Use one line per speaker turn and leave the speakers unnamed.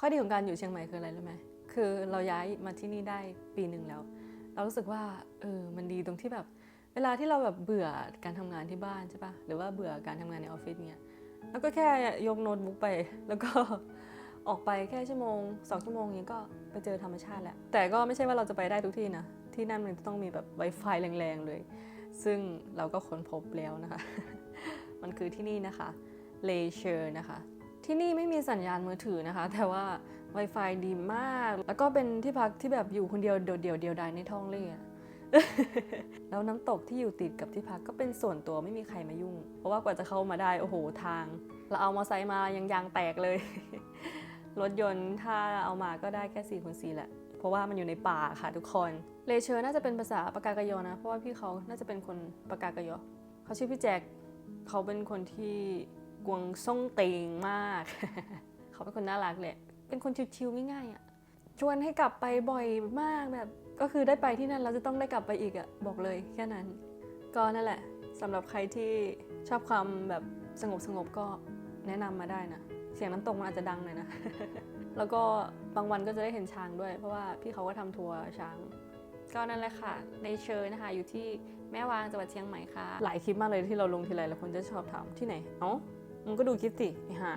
ข้อดีของการอยู่เชียงใหม่คืออะไรรู้ไหมคือเราย้ายมาที่นี่ได้ปีหนึ่งแล้ว เรารู้สึกว่าเออมันดีตรงที่แบบเวลาที่เราแบบเบื่อการทำงานที่บ้านใช่ปะหรือว่าเบื่อการทำงานในออฟฟิศเนี่ยแล้วก็แค่ยกโน้ตบุ๊กไป แล้วก็ออกไปแค่ชั่วโมงสองชั่วโมงนี้ก็ไปเจอธรรมชาติแหละแต่ก็ไม่ใช่ว่าเราจะไปได้ทุกที่นะ ที่นั่นมันต้องมีแบบ Wi-Fi แรงๆเลย ซึ่งเราก็ค้นพบแล้วนะคะ มันคือที่นี่นะคะเลเชอร์นะคะ ที่นี่ไม่มีสัญญาณมือถือนะคะ แต่ว่า Wi-Fi ดีมาก แล้วก็เป็นที่พักที่แบบอยู่คนเดียวเดียวเดียวดายในท้องเล่แล้วน้ำตกที่อยู่ติดกับที่พักก็เป็นส่วนตัวไม่มีใครมายุ่ง เพราะว่ากว่าจะเข้ามาได้โอ้โหทาง เราเอามอไซค์มายังยางแตกเลย รถยนต์ถ้าเอามาก็ได้แค่4ี่คูณสแหละ เพราะว่ามันอยู่ในป่าค่ะทุกคน เลเชอร์น่าจะเป็นภาษาปากากยอนะ เพราะว่าพี่เขาน่าจะเป็นคนปากากยอเขาชื่อพี่แจ็คเขาเป็นคนที่ กวงส่งเตงมาก เขาเป็นคนน่ารักเลยเป็นคนชิวๆง่ายๆอะ ชวนให้กลับไปบ่อยมากแบบ ก็คือได้ไปที่นั่นเราจะต้องได้กลับไปอีกอะ บอกเลยแค่นั้น ก็นั่นแหละสำหรับใครที่ชอบความแบบสงบสงบๆก็แนะนำมาได้นะ เสียงน้ำตกมันอาจจะดังหน่อยนะ แล้วก็บางวันก็จะได้เห็นช้างด้วย เพราะว่าพี่เขาก็ทำทัวร์ช้างก็นั่นแหละค่ะ ในเชอร์นะคะ อยู่ที่แม่วางจังหวัดเชียงใหม่ค่ะ หลายคลิปมากเลยที่เราลงทีไรแล้วคนจะชอบถามที่ไหน เอ้า มึงก็ดูคลิปสิไอ้ห่า